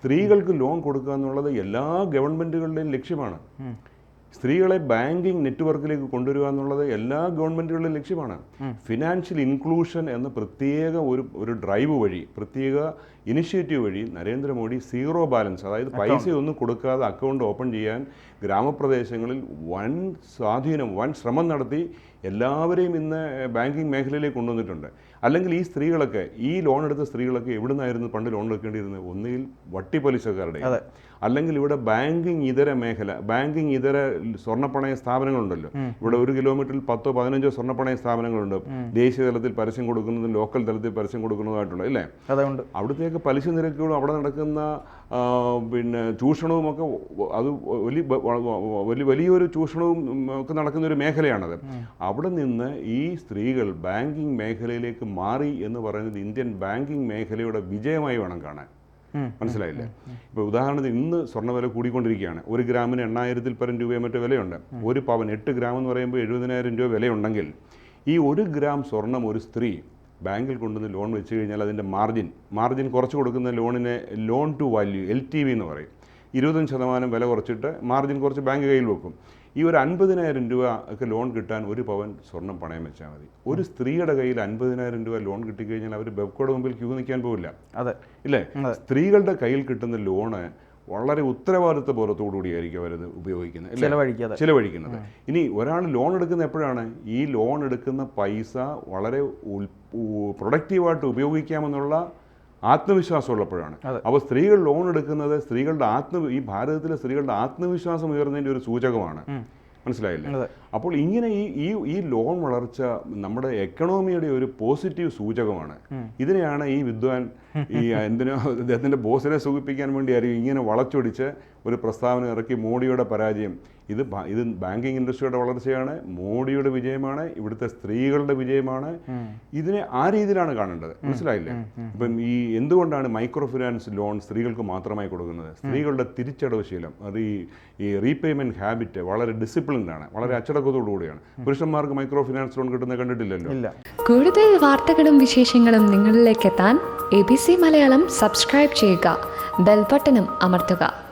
സ്ത്രീകൾക്ക് ലോൺ കൊടുക്കുക എന്നുള്ളത് എല്ലാ ഗവൺമെന്റുകളുടെയും ലക്ഷ്യമാണ്. സ്ത്രീകളെ ബാങ്കിങ് നെറ്റ്വർക്കിലേക്ക് കൊണ്ടുവരിക എന്നുള്ളത് എല്ലാ ഗവൺമെന്റുകളുടെയും ലക്ഷ്യമാണ്. ഫിനാൻഷ്യൽ ഇൻക്ലൂഷൻ എന്ന പ്രത്യേക ഒരു ഒരു ഡ്രൈവ് വഴി പ്രത്യേക ഇനിഷ്യേറ്റീവ് വഴി നരേന്ദ്രമോദി സീറോ ബാലൻസ് അതായത് പൈസയൊന്നും കൊടുക്കാതെ അക്കൗണ്ട് ഓപ്പൺ ചെയ്യാൻ ഗ്രാമപ്രദേശങ്ങളിൽ വൻ സ്വാധീനം വൻ ശ്രമം നടത്തി എല്ലാവരെയും ഇന്ന് ബാങ്കിങ് മേഖലയിലേക്ക് കൊണ്ടുവന്നിട്ടുണ്ട്. അല്ലെങ്കിൽ ഈ സ്ത്രീകളൊക്കെ ഈ ലോൺ എടുത്ത സ്ത്രീകളൊക്കെ എവിടെ നിന്നായിരുന്നു പണ്ട് ലോൺ എടുക്കേണ്ടിയിരുന്നത്? ഒന്നുകിൽ വട്ടിപ്പലിശക്കാരുടെ അല്ലെങ്കിൽ ഇവിടെ ബാങ്കിങ് ഇതര മേഖല ബാങ്കിങ് ഇതര സ്വർണപ്പണയ സ്ഥാപനങ്ങളുണ്ടല്ലോ. ഇവിടെ ഒരു കിലോമീറ്ററിൽ പത്തോ പതിനഞ്ചോ സ്വർണപ്പണയ സ്ഥാപനങ്ങളുണ്ട്. ദേശീയ തലത്തിൽ പരസ്യം കൊടുക്കുന്നതും ലോക്കൽ തലത്തിൽ പരസ്യം കൊടുക്കുന്നതുമായിട്ടുള്ള അല്ലേ അതുകൊണ്ട് അവിടത്തേക്ക് പലിശ നിരക്കുകളും അവിടെ നടക്കുന്ന പിന്നെ ചൂഷണവും ഒക്കെ അത് വലിയ വലിയ വലിയൊരു ചൂഷണവും ഒക്കെ നടക്കുന്ന ഒരു മേഖലയാണത് അവിടെ നിന്ന് ഈ സ്ത്രീകൾ ബാങ്കിങ് മേഖലയിലേക്ക് മാറി എന്ന് പറയുന്നത് ഇന്ത്യൻ ബാങ്കിങ് മേഖലയുടെ വിജയമായി വേണം കാണാൻ. മനസ്സിലായില്ലേ? ഇപ്പോൾ ഉദാഹരണത്തിന് ഇന്ന് സ്വർണവില കൂടിക്കൊണ്ടിരിക്കുകയാണ്. ഒരു ഗ്രാമിന് എണ്ണായിരത്തിൽ പരം രൂപയോ മറ്റോ വിലയുണ്ട്. ഒരു പവൻ എട്ട് ഗ്രാം എന്ന് പറയുമ്പോൾ എഴുപതിനായിരം രൂപ വിലയുണ്ടെങ്കിൽ ഈ ഒരു ഗ്രാം സ്വർണം ഒരു സ്ത്രീ ബാങ്കിൽ കൊണ്ടുവന്ന് ലോൺ വെച്ച് കഴിഞ്ഞാൽ അതിന്റെ മാർജിൻ മാർജിൻ കുറച്ച് കൊടുക്കുന്ന ലോണിനെ loan to value L T V എന്ന് പറയും. ഇരുപത്തഞ്ച് ശതമാനം വില കുറച്ചിട്ട് മാർജിൻ കുറച്ച് ബാങ്ക് കയ്യിൽ വെക്കും. ഈ ഒരു അൻപതിനായിരം രൂപ ഒക്കെ ലോൺ കിട്ടാൻ ഒരു പവൻ സ്വർണം പണയം വെച്ചാൽ മതി. ഒരു സ്ത്രീയുടെ കയ്യിൽ അൻപതിനായിരം രൂപ ലോൺ കിട്ടിക്കഴിഞ്ഞാൽ അവർ ബെബ്കോയുടെ മുമ്പിൽ ക്യൂ നിൽക്കാൻ പോവില്ല. അതെ. ഇല്ലേ? സ്ത്രീകളുടെ കയ്യിൽ കിട്ടുന്ന ലോണ് വളരെ ഉത്തരവാദിത്വ ബോധത്തോടുകൂടിയായിരിക്കും അവരത് ഉപയോഗിക്കുന്നത്? ചെലവഴിക്കാതെ ചിലവഴിക്കുന്നത്. ഇനി ഒരാൾ ലോൺ എടുക്കുന്ന എപ്പോഴാണ്? ഈ ലോൺ എടുക്കുന്ന പൈസ വളരെ പ്രൊഡക്റ്റീവായിട്ട് ഉപയോഗിക്കാമെന്നുള്ള ആത്മവിശ്വാസം ഉള്ളപ്പോഴാണ്. അപ്പോൾ സ്ത്രീകൾ ലോൺ എടുക്കുന്നത് സ്ത്രീകളുടെ ആത്മ ഈ ഭാരതത്തിലെ സ്ത്രീകളുടെ ആത്മവിശ്വാസം ഉയർന്നതിന്റെ ഒരു സൂചകമാണ്. മനസ്സിലായില്ലേ? അപ്പോൾ ഇങ്ങനെ ഈ ഈ ഈ ലോൺ വളർച്ച നമ്മുടെ എക്കണോമിയുടെ ഒരു പോസിറ്റീവ് സൂചകമാണ്. ഇതിനെയാണ് ഈ വിദ്വാൻ ഈ എന്തിനോ അദ്ദേഹത്തിന്റെ ബോസിനെ സൂചിപ്പിക്കാൻ വേണ്ടിയായിരിക്കും ഇങ്ങനെ വളച്ചൊടിച്ച് ഒരു പ്രസ്താവന ഇറക്കി മോഡിയുടെ പരാജയം. ഇത് ഇത് ബാങ്കിങ് ഇൻഡസ്ട്രിയുടെ വളർച്ചയാണ് മോഡിയുടെ വിജയമാണ് ഇവിടുത്തെ സ്ത്രീകളുടെ വിജയമാണ്. ഇതിനെ ആ രീതിയിലാണ് കാണേണ്ടത്. മനസ്സിലായില്ലേ? ഇപ്പം ഈ എന്തുകൊണ്ടാണ് മൈക്രോ ഫിനാൻസ് ലോൺ സ്ത്രീകൾക്ക് മാത്രമായി കൊടുക്കുന്നത്? സ്ത്രീകളുടെ തിരിച്ചടവ് ശീലം അത് ഈ ഈ റീപേയ്മെന്റ് ഹാബിറ്റ് വളരെ ഡിസിപ്ലിൻഡ് ആണ് വളരെ അച്ചടക്കത്തോടു കൂടിയാണ്. പുരുഷന്മാർക്ക് മൈക്രോ ഫിനാൻസ് ലോൺ കിട്ടുന്നത് കണ്ടിട്ടില്ലല്ലോ? ഇല്ല. കൂടുതൽ വാർത്തകളും വിശേഷങ്ങളും നിങ്ങളിലേക്ക് എത്താൻ A B C Malayalam subscribe ചെയ്യുക ബെൽബട്ടനും അമർത്തുക.